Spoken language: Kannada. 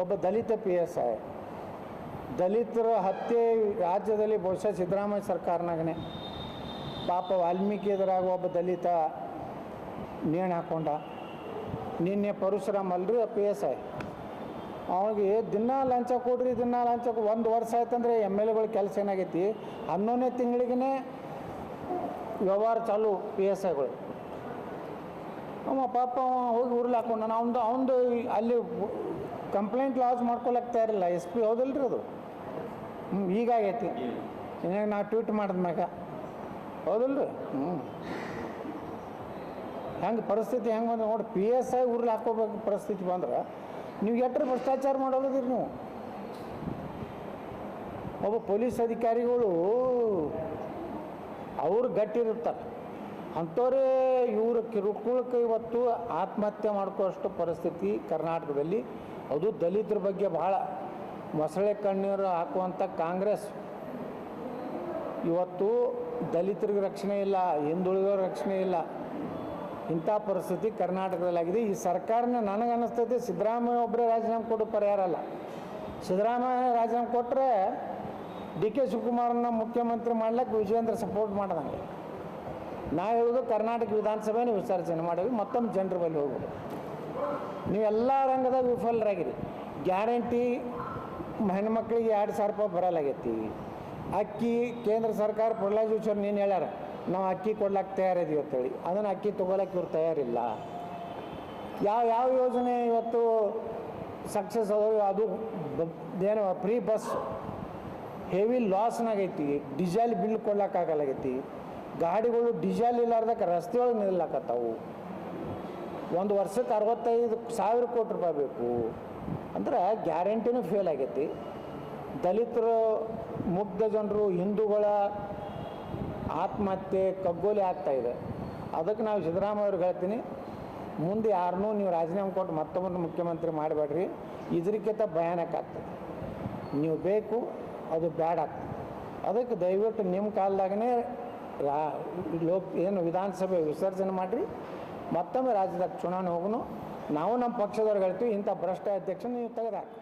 ಒಬ್ಬ ದಲಿತ ಪಿ ಎಸ್ ಐ ದಲಿತರ ಹತ್ಯೆ ರಾಜ್ಯದಲ್ಲಿ ಬಹುಶಃ ಸಿದ್ದರಾಮಯ್ಯ ಸರ್ಕಾರನಾಗನೆ. ಪಾಪ ವಾಲ್ಮೀಕಿ ಎದುರಾಗ ಒಬ್ಬ ದಲಿತ ನೇಣು ಹಾಕೊಂಡ. ನಿನ್ನೆ ಪರಶುರಾಮ್ ಅಲ್ರಿ ಪಿ ಎಸ್ ಐ ಅವನಿಗೆ ದಿನ ಲಂಚ ಕೊಡ್ರಿ, ದಿನ ಲಂಚ ಒಂದು ವರ್ಷ ಆಯ್ತಂದ್ರೆ ಎಂ ಎಲ್ ಎಗಳ ಕೆಲಸ ಏನಾಗೈತಿ? ಹನ್ನೊಂದನೇ ತಿಂಗಳಿಗೇ ವ್ಯವಹಾರ ಚಾಲು ಪಿ ಎಸ್ ಐಗಳು ಅವ ಪಾಪ ಅವ ಹೋಗಿ ಉರ್ಲಿ ಹಾಕೊಂಡ ಅವಂದು ಅವಂದು ಅಲ್ಲಿ ಕಂಪ್ಲೇಂಟ್ ಲಾಸ್ ಮಾಡ್ಕೊಳಕ್ ತಯಾರಿಲ್ಲ ಎಸ್ ಪಿ ಹೌದಲ್ರಿ ಅದು? ಹ್ಞೂ ಈಗಾಗೈತಿ ಇನ್ನಾಗ ನಾವು ಟ್ವೀಟ್ ಮಾಡಿದ್ಮ್ಯಾಗ ಹೌದಲ್ರಿ? ಹ್ಞೂ ಹೆಂಗೆ ಪರಿಸ್ಥಿತಿ ಹೆಂಗೆ ಬಂದ್ರೆ ನೋಡಿ ಪಿ ಎಸ್ ಐ ಉರ್ಲಿ ಹಾಕೋಬೇಕು ಪರಿಸ್ಥಿತಿ ಬಂದ್ರೆ ನೀವು ಎಟ್ರ ಭ್ರಷ್ಟಾಚಾರ ಮಾಡೋದಿರಿ ನೀವು? ಒಬ್ಬ ಪೊಲೀಸ್ ಅಧಿಕಾರಿಗಳು ಅವ್ರು ಗಟ್ಟಿರ್ತಾರೆ ಅಂಥವ್ರೇ ಇವರು ಕಿರುಕುಳಕ್ಕೆ ಇವತ್ತು ಆತ್ಮಹತ್ಯೆ ಮಾಡ್ಕೋಷ್ಟು ಪರಿಸ್ಥಿತಿ ಕರ್ನಾಟಕದಲ್ಲಿ. ಅದು ದಲಿತರ ಬಗ್ಗೆ ಭಾಳ ಮೊಸಳೆ ಕಣ್ಣೀರು ಹಾಕುವಂಥ ಕಾಂಗ್ರೆಸ್. ಇವತ್ತು ದಲಿತರಿಗೆ ರಕ್ಷಣೆ ಇಲ್ಲ ಹಿಂದುಳಿದವ್ರ ರಕ್ಷಣೆ ಇಲ್ಲ. ಇಂಥ ಪರಿಸ್ಥಿತಿ ಕರ್ನಾಟಕದಲ್ಲಾಗಿದೆ. ಈ ಸರ್ಕಾರನ ನನಗೆ ಅನ್ನಿಸ್ತೈತೆ ಸಿದ್ದರಾಮಯ್ಯ ಒಬ್ಬರೇ ರಾಜೀನಾಮೆ ಕೊಡೋ ಪರಿಹಾರ ಅಲ್ಲ. ಸಿದ್ದರಾಮಯ್ಯ ರಾಜೀನಾಮೆ ಕೊಟ್ಟರೆ ಡಿ ಕೆ ಶಿವಕುಮಾರನ್ನ ಮುಖ್ಯಮಂತ್ರಿ ಮಾಡ್ಲಿಕ್ಕೆ ವಿಜಯೇಂದ್ರ ಸಪೋರ್ಟ್ ಮಾಡ್ದಂಗೆ. ನಾ ಹೇಳೋದು ಕರ್ನಾಟಕ ವಿಧಾನಸಭೆನ ವಿಸರ್ಜನೆ ಮಾಡೀವಿ ಮತ್ತೊಮ್ಮೆ ಜನರ ಬಳಿ ಹೋಗ್ಬೋದು ನೀವೆಲ್ಲ ರಂಗದಾಗ ವಿಫಲರಾಗಿರಿ. ಗ್ಯಾರಂಟಿ ಹೆಣ್ಮಕ್ಳಿಗೆ ಎರಡು ಸಾವಿರ ರೂಪಾಯಿ ಬರಲಾಗೈತಿ. ಅಕ್ಕಿ ಕೇಂದ್ರ ಸರ್ಕಾರ ಪ್ರಹ್ಲಾದ್ ನೀನು ಹೇಳ್ಯಾರ, ನಾವು ಅಕ್ಕಿ ಕೊಡ್ಲಾಕ ತಯಾರಿದ್ದೀವಿ ಅಂತೇಳಿ. ಅದನ್ನು ಅಕ್ಕಿ ತೊಗೊಳಕ್ಕೆ ಇವ್ರು ತಯಾರಿಲ್ಲ. ಯಾವ ಯಾವ ಯೋಜನೆ ಇವತ್ತು ಸಕ್ಸಸ್ ಆದವು ಅದು ಏನು ಫ್ರೀ ಬಸ್ ಹೆವಿ ಲಾಸ್ನಾಗೈತಿ ಡೀಸೆಲ್ ಬಿಲ್ ಕೊಡ್ಲಿಕ್ಕಾಗಲಾಗೈತಿ ಗಾಡಿಗಳು ಡೀಸೆಲ್ ಇಲ್ಲಾರ್ದಕ್ಕೆ ರಸ್ತೆಯೊಳಗೆ ನಿಲ್ಲಕತ್ತಾವು. ಒಂದು ವರ್ಷಕ್ಕೆ ಅರವತ್ತೈದು ಸಾವಿರ ಕೋಟಿ ರೂಪಾಯಿ ಬೇಕು. ಅಂದ್ರೆ ಗ್ಯಾರಂಟಿನೂ ಫೇಲ್ ಆಗೈತಿ. ದಲಿತರು, ಮುಗ್ಧ ಜನರು, ಹಿಂದೂಗಳ ಆತ್ಮಹತ್ಯೆ, ಕಗ್ಗೋಲಿ ಇದೆ. ಅದಕ್ಕೆ ನಾವು ಸಿದ್ದರಾಮಯ್ಯ ಅವ್ರಿಗೆ ಹೇಳ್ತೀನಿ, ಮುಂದೆ ಯಾರನ್ನೂ ನೀವು ರಾಜೀನಾಮೆ ಕೊಟ್ಟು ಮತ್ತೊಬ್ಬರನ್ನ ಮುಖ್ಯಮಂತ್ರಿ ಮಾಡಬೇಡ್ರಿ. ಇದಕ್ಕಿಂತ ಭಯಾನಕ ಆಗ್ತದೆ. ನೀವು ಬೇಕು, ಅದು ಬ್ಯಾಡ್ ಆಗ್ತದೆ. ಅದಕ್ಕೆ ದಯವಿಟ್ಟು ನಿಮ್ಮ ಕಾಲದಾಗನೇ ರಾ, ಲೋಕ, ಏನು ವಿಧಾನಸಭೆ ವಿಸರ್ಜನೆ ಮಾಡಿರಿ, ಮತ್ತೊಮ್ಮೆ ರಾಜ್ಯದಾಗ ಚುನಾವಣೆ ಹೋಗೋಣ ನಾವು ನಮ್ಮ ಪಕ್ಷದವ್ರಿಗೆ ಹೇಳ್ತೀವಿ, ಇಂಥ ಭ್ರಷ್ಟ ಅಧ್ಯಕ್ಷನ ನೀವು ತೆಗೆದಾಕಿ